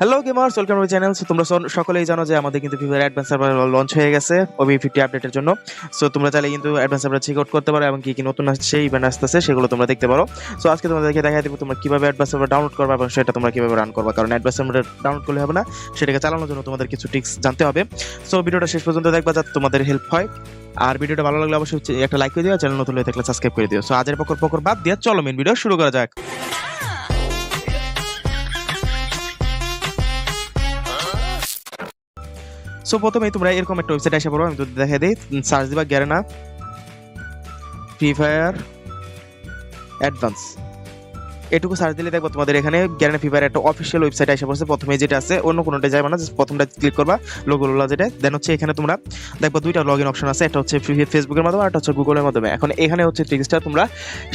Hello gamers welcome to channel so তোমরা সকলেই জানো যে আমাদের কিন্তু ফিভার অ্যাডভান্স সার্ভার লঞ্চ হয়ে গেছে ওবি ফিফটি আপডেটের জন্য। সো তোমরা চাইলে কিন্তু অ্যাডভান্স সার্ভার চেক আউট করতে পারো এবং কি কি নতুন আসছে ইভেন্ট আসতেছে, সেগুলো তোমরা দেখতে পারো। সো আজকে তোমাদেরকে দেখা দেবো তোমরা কীভাবে অ্যাডভান্স সার্ভার ডাউনলোড করবে এবং সেটা তোমরা কীভাবে রান করবে। কারণ অ্যাডভান্স সার্ভার ডাউনলোড করলে হবে না, সেটাকে চালানোর জন্য তোমাদের কিছু টিক্স জানতে হবে। সো ভিডিওটা শেষ পর্যন্ত দেখবা যাতে তোমাদের হেল্প হয়। আর ভিডিওটা ভালো লাগলে অবশ্যই একটা লাইক করে দিও চ্যানেল নতুন হয়ে থাকলে সাবস্ক্রাইব করে দিও। সো আজের পকর পকর বাদ দিয়ে চলো মেন ভিডিও শুরু করা যাক। সো প্রথমেই তোমরা এরকম একটা ওয়েবসাইট আসা পড়ো, আমি তো দেখা দিই। সার্চ দিবা গ্যারেনা ফ্রি ফায়ার অ্যাডভান্স এটুকু সার্চ দিলে দেখব তোমাদের এখানে গ্যারেনা ফ্রি ফায়ার একটা অফিসিয়াল ওয়েবসাইট এসে পড়ছে। প্রথমে যেটা আছে, অন্য কোনোটা যাবে না প্রথমটা ক্লিক করবা লোগো লোলা যেটা। দেন হচ্ছে এখানে তোমরা দেখব দুইটা লগ ইন অপশন আছে, একটা হচ্ছে ফেসবুকের মাধ্যমে আর একটা হচ্ছে গুগলের মাধ্যমে। এখন এখানে হচ্ছে ট্রিক্সটা তোমরা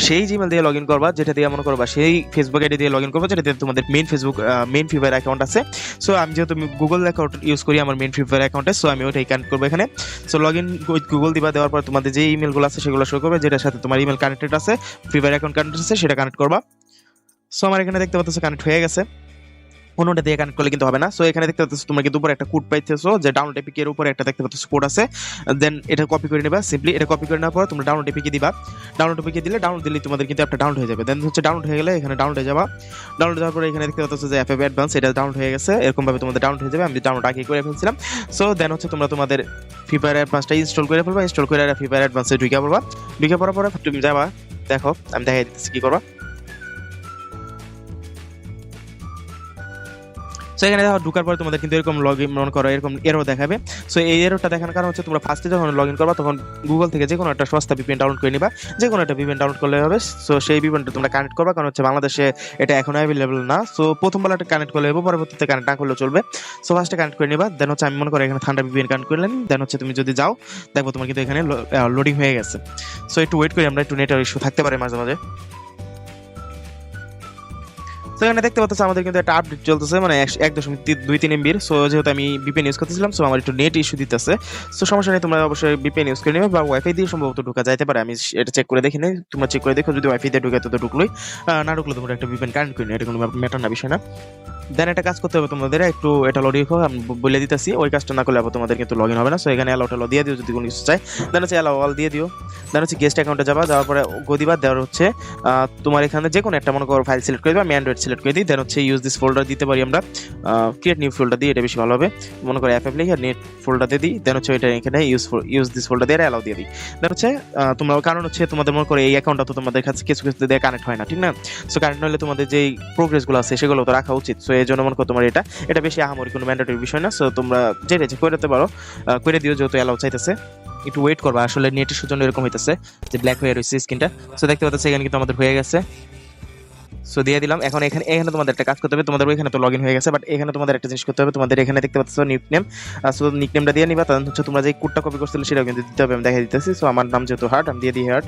সেই জিমেল দিয়ে লগ ইন করবা, যেটা দিয়ে মনে করবা সেই ফেসবুক আইডি দিয়ে লগ ইন করবা, যেটা দিয়ে তোমাদের main Facebook main free fire account আছে। সো আমি যেহেতু গুগল অ্যাকাউন্ট ইউজ করি, আমার মেইন ফ্রি ফায়ার অ্যাকাউন্টে সো আমি ওইটাই কানেক্ট করব এখানে। সো লগ ইন গুগল দিবা, দেওয়ার পর তোমাদের যে ইমেলগুলো আছে, সেগুলো শো করবে, যেটার সাথে তোমার ইমেল কানেক্টেড আছে ফায়ার অ্যাকাউন্ট কানেক্টেড আছে, সেটা কানেক্ট করবা। সো আমার এখানে দেখতে পাচ্ছ কানেক্ট হয়ে গেছে। অন্যটা দিয়ে কানেক্ট করলে কিন্তু হবে না। সো এখানে দেখতে পাচ্ছ তোমরা কিন্তু উপরে একটা কোড পাইতেছো, যে ডাউনলোড এপিকের উপরে একটা দেখতে পাচ্ছ কোড আছে। দেন এটা কপি করে নেবা সিম্পলি এটা কপি করে নেওয়ার পর তোমরা ডাউনলোড এপিকে দিবা। ডাউনলোড এপিকে দিলে ডাউনলোড দিলে তোমাদের কিন্তু একটা ডাউনলোড হয়ে যাবে। দেন হচ্ছে ডাউনলোড হয়ে গেলে এখানে ডাউনলোড হয়ে যাবা। ডাউনলোড হওয়ার পরে এখানে দেখতে পাচ্ছ যে এফএফ অ্যাডভান্স এটা ডাউনলোড হয়ে গেছে। এরকম ভাবে তোমাদের ডাউনলোড হয়ে যাবে। আমি ডাউনলোড আগে করে ফেলছিলাম। সো দেন হচ্ছে তোমরা তোমাদের ফ্রি ফায়ার অ্যাডভান্সটা ইনস্টল করে ফেলবা। ইনস্টল করে ফ্রি ফায়ার অ্যাডভান্সে ঢুকে পড়বা। ঢুকে পড়ার পরে তুমি যাবা, দেখো, আমি দেখাই দিচ্ছি কি করবা। সো এখানে দেখো, ঢুকার পরে তোমাদের কিন্তু এরকম লগ ইন করো, এরকম এরো দেখাবে। সো এই এরোটা দেখানোর কারণ হচ্ছে, তোমরা ফার্স্টে যখন লগ ইন করবা, তখন গুগল থেকে যে কোনো একটা সস্তা ভিপিএন ডাউনলোড করে নিবা। যে কোনো একটা ভিপিএন ডাউনলোড করলে হবে। সো সেই ভিপিএনটা তোমরা কানেক্ট করবা। কারণ হচ্ছে, বাংলাদেশে এটা এখন অ্যাভেলেবল না। সো প্রথমবার একটা কানেক্ট করলে হবে, পরবর্তীতে কানেক্ট না করলে চলবে। সো ফার্স্টে কানেক্ট করে নিবা। দেন হচ্ছে, আমি মনে করি, এখানে ঠান্ডা ভিপিএন কানেক্ট করলেন। দেন হচ্ছে, তুমি যদি যাও দেখো তোমার কিন্তু এখানে লোডিং হয়ে গেছে। সো একটু ওয়েট করি, আমরা একটু নেটওয়ার্ক ইস্যু থাকতে পারে মাঝে মাঝে। তো এখানে দেখতে পাচ্ছ আমাদের কিন্তু একটা আপডেট চলতেছে মানে এক- দশমিক দুই তিন এমবির। সো যেহেতু আমি বিপিএন ইউজ করতেছিলাম সো আমার একটু নেট ইস্যু দিতেছে। সো সমস্যা নেই, তোমরা অবশ্যই বিপিএন ইউজ করে নেবে বা ওয়াইফাই দিয়ে সম্ভবত ঢুকা যাইতে পারে। আমি এটা চেক করে দেখি নি তোমরা চেক করে দেখো, যদি ওয়াইফাই দিয়ে ঢুকে, তো ঢুকলোই। না ঢুকলে তোমরা একটা বিপিএন কানেক্ট করে নিও এটা কোনো ম্যাটার না, বিষয় না। দেন একটা কাজ করতে হবে তোমাদের, একটু এটা লড়ি হোক আমি বলে দিতেছি, ওই কাজটা না করলে আবার তোমাদের কিন্তু লগ ইন হবে না সো এখানে অ্যালাউ টেলাউ দিয়ে দিও যদি কোনো কিছু চাই দেন হচ্ছে অ্যালাউ অল দিয়ে দিও। দেন হচ্ছে গেস্ট অ্যাকাউন্টে যাবা, যাওয়ার পরে গদিবার দেওয়ার হচ্ছে তোমার এখানে যে কোনো একটা মনে করো ফাইল সিলেক্ট করে দিবা, আমি অ্যান্ড্রয়েড সিলেক্ট করে দিই দেন হচ্ছে ইউজ দিস ফোল্ডার দিতে পারি আমরা ক্রিয়েট নিউ ফোল্ডার দিই এটা বেশি ভালো হবে। মনে করো অ্যাপ লিখে নেট ফোল্ডার দিয়ে দিই দেন হচ্ছে এটা এখানে ইউজ ইউজ দিস ফোল্ডার দিয়ে অ্যালাউ দিয়ে দিই। দেন হচ্ছে তোমরা কারণ হচ্ছে তোমাদের মনে করো এই অ্যাকাউন্টটা তো তোমাদের কাছে কিছু কিছু দিয়ে কানেক্ট হয় না, ঠিক না? সো কানেক্ট হলে তোমাদের যে প্রোগ্রেসগুলো আছে সেগুলো তো রাখা উচিত। সো এই জন্য মনে করো তোমার এটা? এটা বেশি আহামরি কোনো ম্যান্ডেটরি বিষয় না সো তোমরা যেটা যে করে পারো করে দিও যেহেতু অ্যালাউ চাইতেছে। একটু ওয়েট করবা, আসলে নেটের জন্য এরকম হইতেছে যে ব্ল্যাক হয়ে রয়েছে স্ক্রিনটা সো দেখতে পাচ্ছ, এখানে কিন্তু আমাদের হয়ে গেছে। সো দিয়ে দিলাম, এখন এখানে এখানে তোমাদের একটা কাজ করতে হবে, তোমাদের ওইখানে তো লগ হয়ে গেছে বাট এখানে তোমাদের একটা জিনিস করতে হবে, তোমাদের এখানে দেখতে পাচ্ছ নিক নেম সো নিক নেমটা দিয়ে নিবা তখন হচ্ছে তোমরা যে কোডটা কপি করছিলে সেটাও কিন্তু দিতে হবে, আমি দেখাই দিতেছি। সো আমার নাম যেহেতু হার্ট আমি দিয়ে দিই হার্ট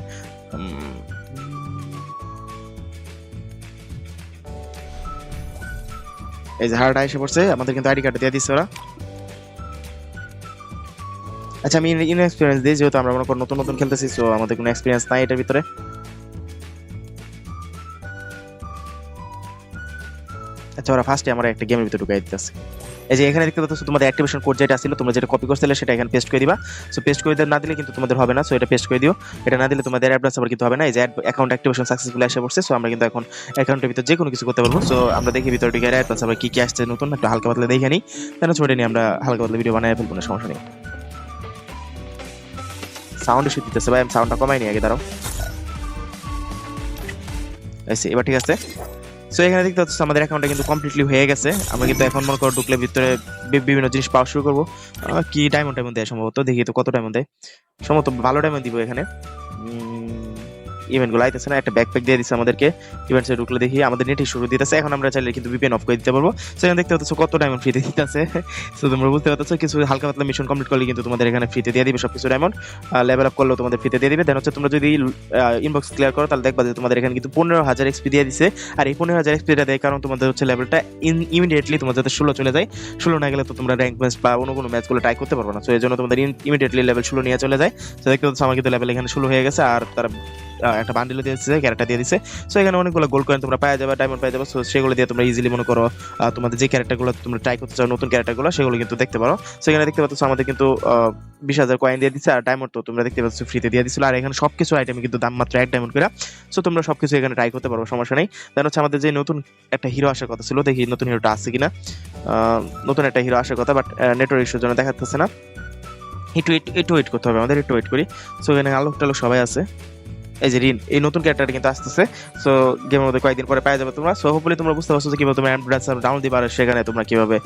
এই যে হারাটা এসে পড়ছে, আমাদের কিন্তু আইডি কার্ড দিয়ে দিচ্ছে ওরা। আচ্ছা আমি ইন এক্সপিরিয়েন্স দিই, যেহেতু আমরা মনে করি নতুন নতুন খেলতেছি সো আমাদের কোনো এক্সপিরিয়েন্স নাই এটার ভিতরে। আচ্ছা ওরা ফার্স্টে আমরা একটা গেমের ভিতরে ঢুকাই দিতেছে। এই যে এখানে দেখতে পাচ্ছ তোমাদের অ্যাক্টিভেশন কোড যেটা ছিল, তোমরা যেটা কপি করছিলে সেটা এখানে পেস্ট করে দিবা। সো পেস্ট করে না দিলে কিন্তু তোমাদের হবে না সো এটা পেস্ট করে দিও। এটা না দিলে তোমাদের অ্যাডভান্স আবার কিন্তু হবে না, এই যে অ্যাকাউন্ট অ্যাক্টিভেশন সাকসেসফুল এসে পড়ছে সো আমরা কিন্তু এখন অ্যাকাউন্টের ভিতরে যে কোনো কিছু করতে পারব। সো আমরা দেখি ভিতরে ঢুকে অ্যাডভান্স আবার কি কি আসছে নতুন, একটু হালকা পাতলা দেখে নিই। কেন ছোট নিয়ে আমরা হালকা পাতলা ভিডিও বানাই, ফেলব না, সমস্যা নেই। সাউন্ড ইস্যু দিতেছে ভাই আমি সাউন্ডটা কমাই নি আগে, দাঁড়াও। এবার ঠিক আছে। সো এখানে দেখতে পাচ্ছ আমাদের অ্যাকাউন্টটা কিন্তু কমপ্লিটলি হয়ে গেছে। আমরা কিন্তু এখন মনে করো ঢুকলে ভিতরে বিভিন্ন জিনিস পাওয়া শুরু করব। কি ডায়মন্ড ডায়মন্ড দেয় সম্ভবত? দেখি তো কত ডায়মন্ড দেয় সম্ভবত ভালো ডায়মন্ড দিব এখানে। ইভেন্টগুলো আইতেছে না, একটা ব্যাকপ্যাক দিয়ে দিচ্ছে আমাদেরকে ইভেন্টসে ঢুকলে দেখি আমাদের নেটই শুরু দিতেছে, এখন আমরা চাইলে কিন্তু ভিপিএন অফ করে দিতে পারব। সেখানে দেখতে পাচ্ছ কত ডায়মন্ড ফ্রিতে দিতেছে। সো তোমরা বুঝতে পারছ কিছু হালকা পাতলা মিশন কমপ্লিট করলে কিন্তু তোমাদের এখানে ফ্রিতে দিয়ে দিবে সবকিছু ডায়মন্ড লেভেল আপ করলেও তোমাদের ফ্রিতে দিয়ে দিবে। দেন হচ্ছে তোমরা যদি ইনবক্স ক্লিয়ার করো, তাহলে দেখবা যে তোমাদের এখানে কিন্তু পনেরো হাজার এক্সপি দিয়ে দিছে। আর এই পনেরো হাজার এক্সপিটা দেয় কারণ তোমাদের হচ্ছে লেভেলটা ইন ইমিডিয়েটলি তোমার যাতে ষোলো চলে যায়। ষোলো না গেলে তো তোমরা র্যাঙ্ক ম্যাচ বা অন্য কোনো ম্যাচগুলো ট্রাই করতে পারবে না। সো এই জন্য তোমাদের ইমিডিয়েটলি লেভেল ষোলো নিয়ে চলে যায়। তো দেখতে পাচ্ছ আমার কিন্তু লেভেল এখানে ষোলো হয়ে গেছে। আর তার একটা বান্ডিলও দিয়ে দিচ্ছে ক্যারেক্টার দিয়ে দিচ্ছে সো এখানে অনেকগুলো গোল্ড কয়েন তোমরা পাওয়া যাবে ডায়মন্ড পাওয়া যাবে। সো সেগুলো দিয়ে তোমরা ইজিলি মনে করো তোমাদের যে ক্যারেক্টারগুলো তোমরা ট্রাই করতে চাও, নতুন ক্যারেক্টারগুলো সেগুলো কিন্তু দেখতে পারো। সো এখানে দেখতে পাচ্ছ আমাদের কিন্তু বিশ হাজার কয়েন দিয়ে দিচ্ছে আর ডায়মন্ড তো তোমরা দেখতে পাচ্ছ ফ্রিতে দিয়ে দিচ্ছিল আর এখানে সবকিছু আইটেমে কিন্তু দাম মাত্র এক ডায়মন্ড করে। সো তোমরা সবকিছু এখানে ট্রাই করতে পারো, সমস্যা নেই। দেন হচ্ছে আমাদের যে নতুন একটা হিরো আসার কথা ছিল, দেখি নতুন হিরোটা আছে কিনা। নতুন একটা হিরো আসার কথা বাট নেটওয়ার্ক ইস্যুর জন্য দেখাচ্ছে না। একটু একটু ওয়েট করতে হবে আমাদের, একটু ওয়েট করি। সো এখানে আলোক টালোক সবাই আছে। এই যে রিন এই নতুন ক্যারেক্টারটা কিন্তু আসতেছে। সো গেমের মধ্যে কয়েকদিন পরে পাওয়া যাবে তোমরা। সো হোপফুলি তোমরা বুঝতে পারছ যে কীভাবে তোমরা অ্যান্ড্রয়েড ডাউন দিবা আর সেখানে তোমরা কীভাবে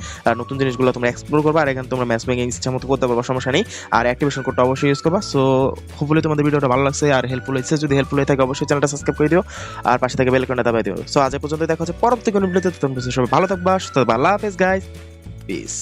নতুন জিনিসগুলো তোমরা এক্সপ্লোর করবা আর এখানে তোমরা ম্যাচ মেকিং ইচ্ছা মতো করতে পারবা, সমস্যা নেই। আর অ্যাক্টিভেশন কোডটা অবশ্যই ইউজ করবা। সো হোপফুলি তোমাদের ভিডিওটা ভালো লাগছে আর হেল্পফুল হয়েছে। যদি হেল্পফুল হয়ে থাকে, অবশ্যই চ্যানেলটা সাবস্ক্রাইব করে দিও। আর পাশে থেকে বেল আইকনটা দাবাই দিও। সো আজ পর্যন্ত দেখা হচ্ছে পরবর্তী কোনো ভিডিওতে তোমরা সবাই ভালো থাকবা, সুস্থ থাকবা। আল্লাহ হাফেজ গাইস পিস